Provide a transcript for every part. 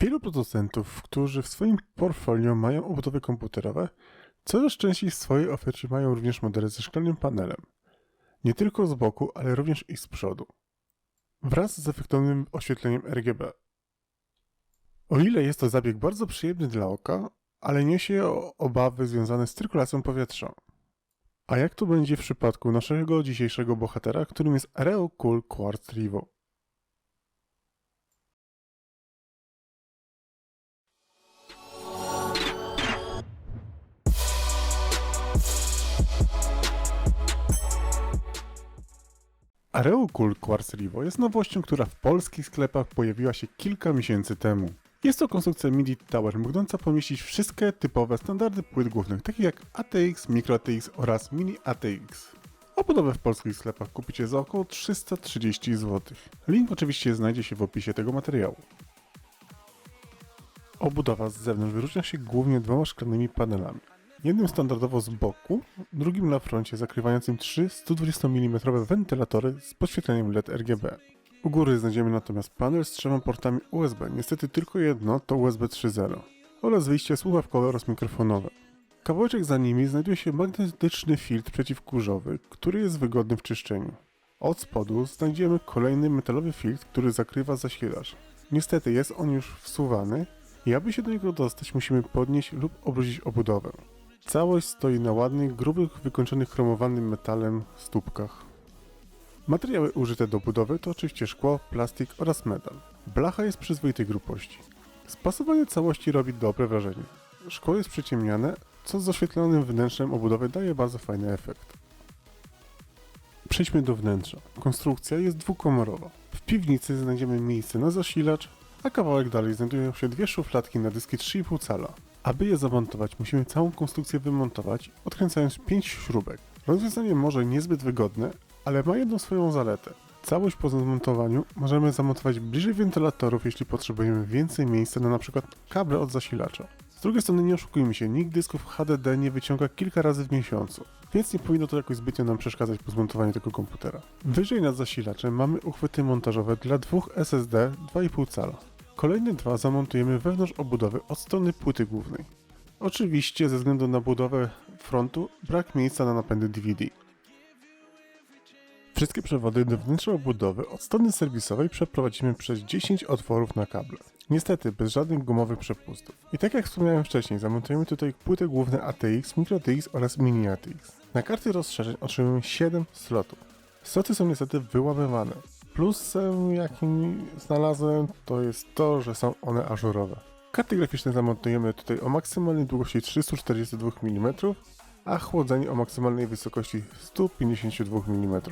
Wielu producentów, którzy w swoim portfolio mają obudowy komputerowe, coraz częściej w swojej ofercie mają również modele ze szklanym panelem. Nie tylko z boku, ale również i z przodu. Wraz z efektownym oświetleniem RGB. O ile jest to zabieg bardzo przyjemny dla oka, ale niesie obawy związane z cyrkulacją powietrza. A jak to będzie w przypadku naszego dzisiejszego bohatera, którym jest Areo Cool Quartz Revo? Areo Cool Quartz Revo jest nowością, która w polskich sklepach pojawiła się kilka miesięcy temu. Jest to konstrukcja MIDI Tower, mogąca pomieścić wszystkie typowe standardy płyt głównych, takie jak ATX, Micro ATX oraz Mini ATX. Obudowę w polskich sklepach kupicie za około 330 zł. Link oczywiście znajdzie się w opisie tego materiału. Obudowa z zewnątrz wyróżnia się głównie dwoma szklanymi panelami. Jednym standardowo z boku, drugim na froncie zakrywającym trzy 120 mm wentylatory z podświetleniem LED RGB. U góry znajdziemy natomiast panel z trzema portami USB, niestety tylko jedno to USB 3.0 oraz wyjście słuchawkowe oraz mikrofonowe. Kawałeczek za nimi znajduje się magnetyczny filtr przeciwkurzowy, który jest wygodny w czyszczeniu. Od spodu znajdziemy kolejny metalowy filtr, który zakrywa zasilacz. Niestety jest on już wsuwany i aby się do niego dostać musimy podnieść lub obrócić obudowę. Całość stoi na ładnych, grubych, wykończonych chromowanym metalem stópkach. Materiały użyte do budowy to oczywiście szkło, plastik oraz metal. Blacha jest przyzwoitej grubości. Spasowanie całości robi dobre wrażenie. Szkło jest przyciemniane, co z oświetlonym wnętrzem obudowy daje bardzo fajny efekt. Przejdźmy do wnętrza. Konstrukcja jest dwukomorowa. W piwnicy znajdziemy miejsce na zasilacz, a kawałek dalej znajdują się dwie szufladki na dyski 3,5 cala. Aby je zamontować, musimy całą konstrukcję wymontować, odkręcając 5 śrubek. Rozwiązanie może niezbyt wygodne, ale ma jedną swoją zaletę. Całość po zamontowaniu możemy zamontować bliżej wentylatorów, jeśli potrzebujemy więcej miejsca na np. kable od zasilacza. Z drugiej strony nie oszukujmy się, nikt dysków HDD nie wyciąga kilka razy w miesiącu, więc nie powinno to jakoś zbytnio nam przeszkadzać po zmontowaniu tego komputera. Wyżej nad zasilaczem mamy uchwyty montażowe dla dwóch SSD 2,5 cala. Kolejne dwa zamontujemy wewnątrz obudowy od strony płyty głównej. Oczywiście ze względu na budowę frontu brak miejsca na napędy DVD. Wszystkie przewody do wnętrza obudowy od strony serwisowej przeprowadzimy przez 10 otworów na kable. Niestety bez żadnych gumowych przepustów. I tak jak wspomniałem wcześniej, zamontujemy tutaj płyty główne ATX, Micro ATX oraz Mini ATX. Na karty rozszerzeń otrzymujemy 7 slotów. Sloty są niestety wyłamywane. Plusem jakim znalazłem to jest to, że są one ażurowe. Karty graficzne zamontujemy tutaj o maksymalnej długości 342 mm, a chłodzenie o maksymalnej wysokości 152 mm.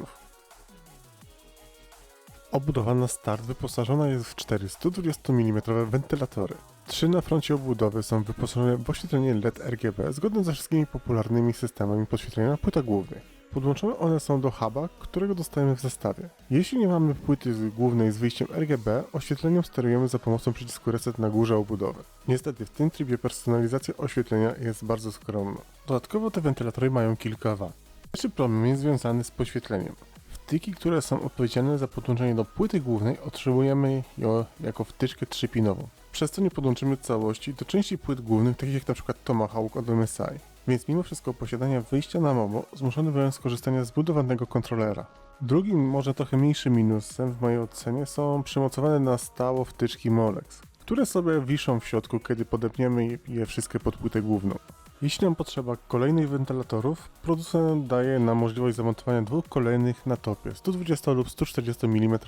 Obudowa na start wyposażona jest w 4 120 mm wentylatory. Trzy na froncie obudowy są wyposażone w oświetlenie LED RGB zgodne ze wszystkimi popularnymi systemami podświetlenia na płytach głównych. Podłączone one są do huba, którego dostajemy w zestawie. Jeśli nie mamy płyty głównej z wyjściem RGB, oświetleniem sterujemy za pomocą przycisku reset na górze obudowy. Niestety w tym trybie personalizacja oświetlenia jest bardzo skromna. Dodatkowo te wentylatory mają kilka wad. Pierwszy problem jest związany z podświetleniem. Wtyki, które są odpowiedzialne za podłączenie do płyty głównej, otrzymujemy ją jako wtyczkę trzypinową. Przez co nie podłączymy całości do części płyt głównych, takich jak np. Tomahawk od MSI. Więc mimo wszystko posiadania wyjścia na MOMO zmuszony byłem skorzystania z budowanego kontrolera. Drugim, może trochę mniejszym minusem w mojej ocenie są przymocowane na stało wtyczki Molex, które sobie wiszą w środku, kiedy podepniemy je wszystkie pod płytę główną. Jeśli nam potrzeba kolejnych wentylatorów, producent daje nam możliwość zamontowania dwóch kolejnych na topie 120 lub 140 mm.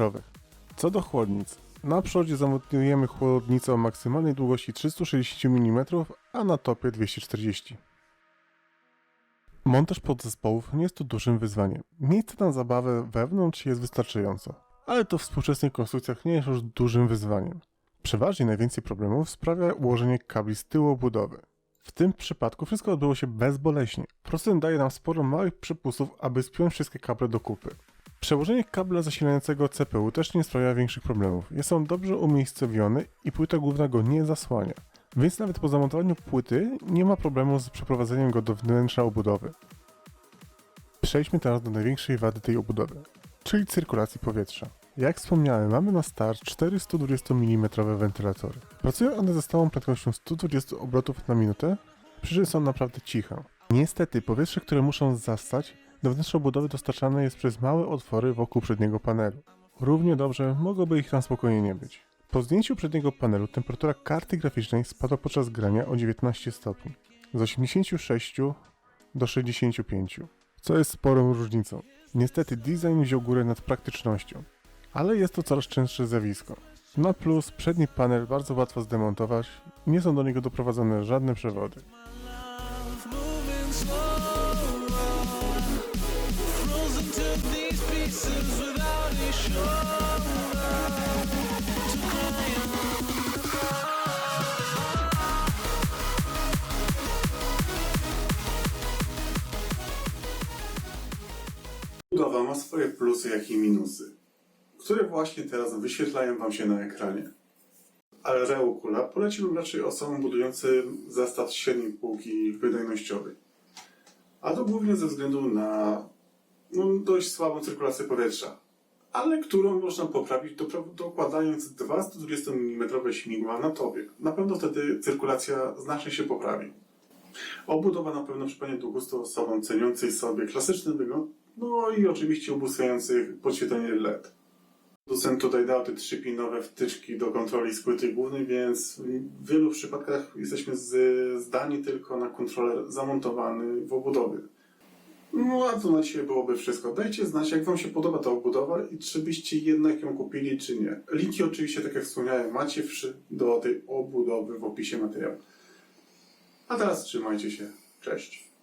Co do chłodnic, na przodzie zamontujemy chłodnicę o maksymalnej długości 360 mm, a na topie 240 Montaż podzespołów nie jest tu dużym wyzwaniem. Miejsce na zabawę wewnątrz jest wystarczająco, ale to w współczesnych konstrukcjach nie jest już dużym wyzwaniem. Przeważnie najwięcej problemów sprawia ułożenie kabli z tyłu obudowy. W tym przypadku wszystko odbyło się bezboleśnie. Producent daje nam sporo małych przepustów, aby spiąć wszystkie kable do kupy. Przełożenie kabla zasilającego CPU też nie sprawia większych problemów. Jest on dobrze umiejscowiony i płyta główna go nie zasłania. Więc nawet po zamontowaniu płyty nie ma problemu z przeprowadzeniem go do wnętrza obudowy. Przejdźmy teraz do największej wady tej obudowy, czyli cyrkulacji powietrza. Jak wspomniałem, mamy na start 4 120 mm wentylatory. Pracują one ze stałą prędkością 120 obrotów na minutę, przy czym są naprawdę ciche. Niestety, powietrze, które muszą zastać, do wnętrza obudowy dostarczane jest przez małe otwory wokół przedniego panelu. Równie dobrze mogłoby ich tam spokojnie nie być. Po zdjęciu przedniego panelu temperatura karty graficznej spadła podczas grania o 19 stopni. Z 86 do 65, co jest sporą różnicą. Niestety design wziął górę nad praktycznością, ale jest to coraz częstsze zjawisko. Na plus przedni panel bardzo łatwo zdemontować i nie są do niego doprowadzone żadne przewody. frozen to these pieces without a shoulder Budowa ma swoje plusy, jak i minusy, które właśnie teraz wyświetlają Wam się na ekranie. Ale Reukula poleciłbym raczej osobom budującym zestaw średniej półki wydajnościowej. A to głównie ze względu na no, dość słabą cyrkulację powietrza, ale którą można poprawić dokładając dwa 120 mm śmigła na tobie. Na pewno wtedy cyrkulacja znacznie się poprawi. Obudowa na pewno przypadnie do gustu osobom ceniącej sobie klasyczny wygląd, no i oczywiście ubóstwiających podświetlenie LED. Producent tutaj dał te trzypinowe wtyczki do kontroli z płyty głównej, więc w wielu przypadkach jesteśmy z, zdani tylko na kontroler zamontowany w obudowie. No a to na dzisiaj byłoby wszystko. Dajcie znać, jak Wam się podoba ta obudowa i czy byście jednak ją kupili, czy nie. Linki oczywiście, tak jak wspomniałem, macie do tej obudowy w opisie materiału. A teraz trzymajcie się. Cześć.